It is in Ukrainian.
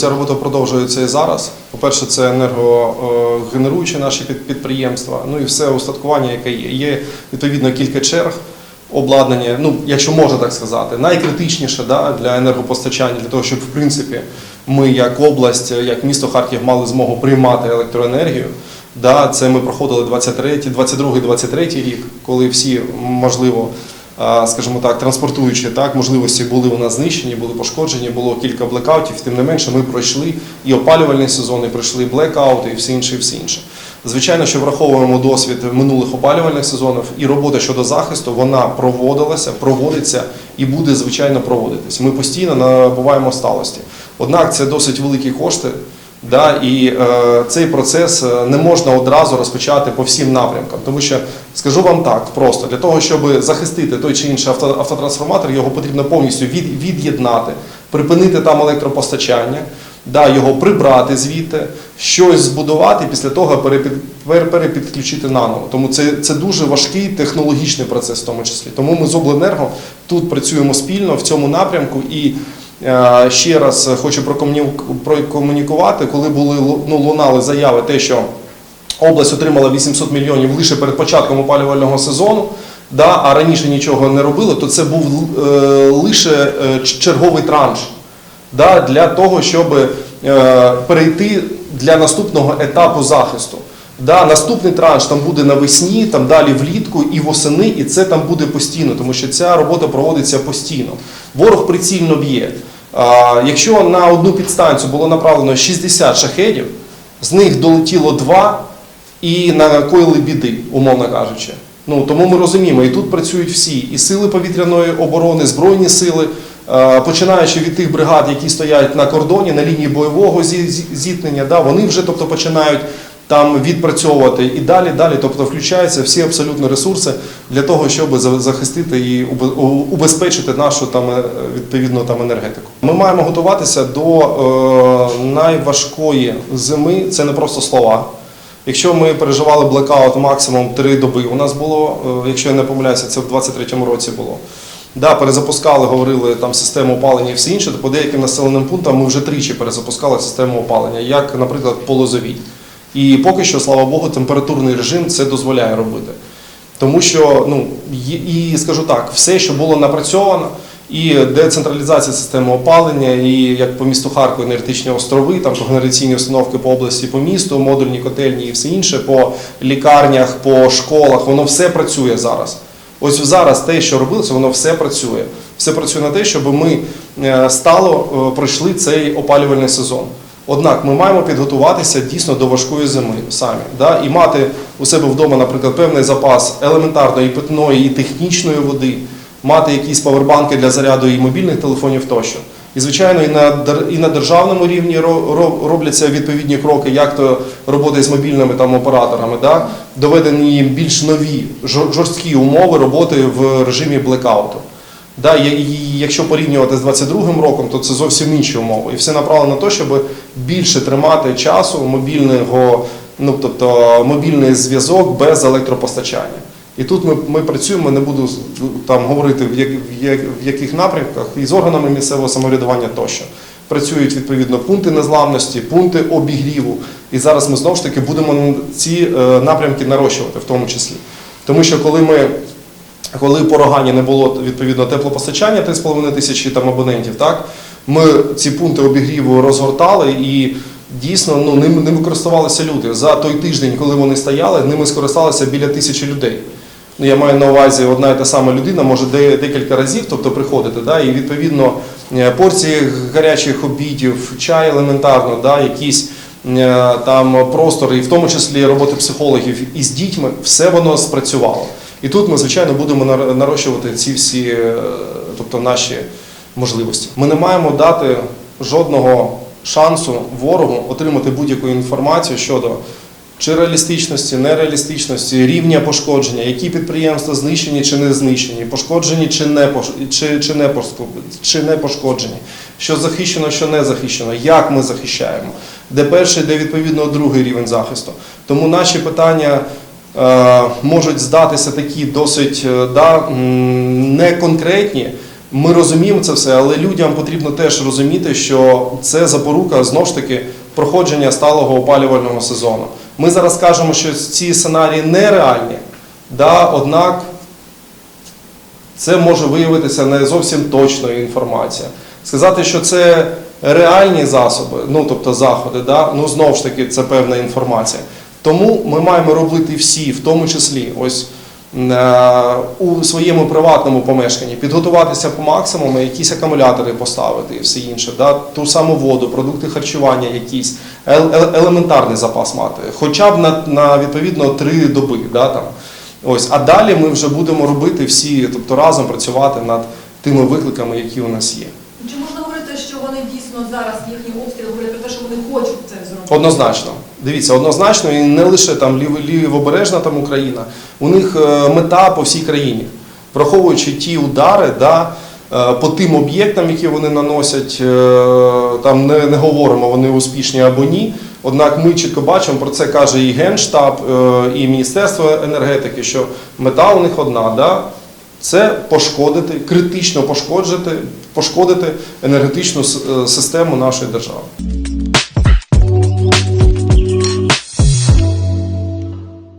Ця робота продовжується і зараз. По-перше, це енергогенеруючі наші підприємства, ну і все устаткування, яке є. Є відповідно кілька черг обладнання, ну якщо можна так сказати, найкритичніше да, для енергопостачання, для того, щоб в принципі ми як область, як місто Харків мали змогу приймати електроенергію. Да, це ми проходили 23, 22, 23 рік, коли всі можливо скажімо так, транспортуючі так, можливості були у нас знищені, були пошкоджені, було кілька блекаутів. Тим не менше, ми пройшли і опалювальний сезон, і пройшли блекаути, і все інше, і все інше. Звичайно, що враховуємо досвід минулих опалювальних сезонів, і робота щодо захисту вона проводилася, проводиться і буде звичайно проводитись. Ми постійно набуваємо сталості. Однак це досить великі кошти. Да, і е, цей процес е, не можна одразу розпочати по всім напрямкам, тому що скажу вам так, просто для того, щоб захистити той чи інший авто, автотрансформатор, його потрібно повністю від, від'єднати, припинити там електропостачання, да, його прибрати звідти, щось збудувати, після того перепід, пер- перепідключити наново. Тому це, це дуже важкий технологічний процес, в тому числі. Тому ми з обленерго тут працюємо спільно в цьому напрямку і. Е, Ще раз хочу прокомуні- прокомунікувати, коли були ну, лунали заяви, те, що область отримала 800 мільйонів лише перед початком опалювального сезону, да, а раніше нічого не робили, то це був е, лише е, черговий транш да, для того, щоб е, перейти для наступного етапу захисту. Да, наступний транш там буде навесні, там далі влітку і восени, і це там буде постійно, тому що ця робота проводиться постійно. Ворог прицільно б'є. Якщо на одну підстанцію було направлено 60 шахедів, з них долетіло 2 і накоїли біди, умовно кажучи. Ну, тому ми розуміємо, і тут працюють всі, і сили повітряної оборони, збройні сили, починаючи від тих бригад, які стоять на кордоні, на лінії бойового зі- зі- зіткнення, да, вони вже тобто, починають там відпрацьовувати і далі, далі. Тобто включаються всі абсолютно ресурси для того, щоб за- захистити і убезпечити нашу там е, відповідно там енергетику. Ми маємо готуватися до е, найважкої зими. Це не просто слова. Якщо ми переживали блекаут максимум три доби, у нас було, е, якщо я не помиляюся, це в 23-му році було. Да, перезапускали, говорили там систему опалення і все інше, то по деяким населеним пунктам ми вже тричі перезапускали систему опалення, як, наприклад, по Лозовій. І поки що, слава Богу, температурний режим це дозволяє робити. Тому що, ну, і скажу так, все, що було напрацьовано, і децентралізація системи опалення, і як по місту Харкову енергетичні острови, там генераційні установки по області, по місту, модульні котельні і все інше, по лікарнях, по школах, воно все працює зараз. Ось зараз те, що робилося, воно все працює. Все працює на те, щоб ми е, стало е, пройшли цей опалювальний сезон. Однак ми маємо підготуватися дійсно до важкої зими самі, да? і мати у себе вдома, наприклад, певний запас елементарної питної і технічної води, мати якісь павербанки для заряду і мобільних телефонів тощо. І, звичайно, і на, і на державному рівні ро- ро- робляться відповідні кроки, як то роботи з мобільними там, операторами, да? доведені їм більш нові жорсткі умови роботи в режимі блекауту. Да, і- якщо порівнювати з 22-м роком, то це зовсім інші умови. І все направлено на те, щоб більше тримати часу мобільного, ну тобто мобільний зв'язок без електропостачання. І тут ми, ми працюємо, не буду там говорити в, як, в, як, в яких напрямках, і з органами місцевого самоврядування тощо. Працюють відповідно пункти незламності, пункти обігріву. І зараз ми знову ж таки будемо ці е, напрямки нарощувати в тому числі. Тому що коли ми коли по Рогані не було відповідно теплопостачання 3,5 тисячі там абонентів, так ми ці пункти обігріву розгортали і дійсно ну ними, ними користувалися люди. За той тиждень, коли вони стояли, ними скористалися біля тисячі людей. Ну, я маю на увазі, одна і та сама людина може де- декілька разів, тобто приходити, да, і відповідно е, порції гарячих обідів, чай елементарно, да, якісь е, там простори, і в тому числі роботи психологів із дітьми, все воно спрацювало. І тут ми, звичайно, будемо нар- нарощувати ці всі, е, тобто наші можливості. Ми не маємо дати жодного шансу ворогу отримати будь-яку інформацію щодо чи реалістичності, нереалістичності, рівня пошкодження, які підприємства знищені чи не знищені, пошкоджені чи не, чи, чи, не, чи не пошкоджені, що захищено, що не захищено, як ми захищаємо, де перший, де відповідно другий рівень захисту. Тому наші питання можуть здатися такі досить е, да, неконкретні, Ми розуміємо це все, але людям потрібно теж розуміти, що це запорука знов ж таки проходження сталого опалювального сезону. Ми зараз кажемо, що ці сценарії нереальні, да, однак це може виявитися не зовсім точною інформація. Сказати, що це реальні засоби, ну тобто заходи, да, ну знову ж таки, це певна інформація. Тому ми маємо робити всі, в тому числі, ось е, у своєму приватному помешканні, підготуватися по максимуму, якісь акумулятори поставити і все інше, да, ту саму воду, продукти харчування, якісь ел- ел- елементарний запас мати, хоча б на, на відповідно три доби. Да, там. Ось, а далі ми вже будемо робити всі, тобто разом працювати над тими викликами, які у нас є. Чи можна говорити, що вони дійсно зараз їхні обстріли говорять про те, що вони хочуть це зробити? Однозначно. Дивіться, однозначно, і не лише там лівобережна там Україна, у них е, мета по всій країні, враховуючи ті удари, да, е, по тим об'єктам, які вони наносять, е, там не, не говоримо, вони успішні або ні. Однак ми чітко бачимо, про це каже і Генштаб, і Міністерство енергетики, що мета у них одна, да, це пошкодити, критично пошкодити, пошкодити енергетичну систему нашої держави.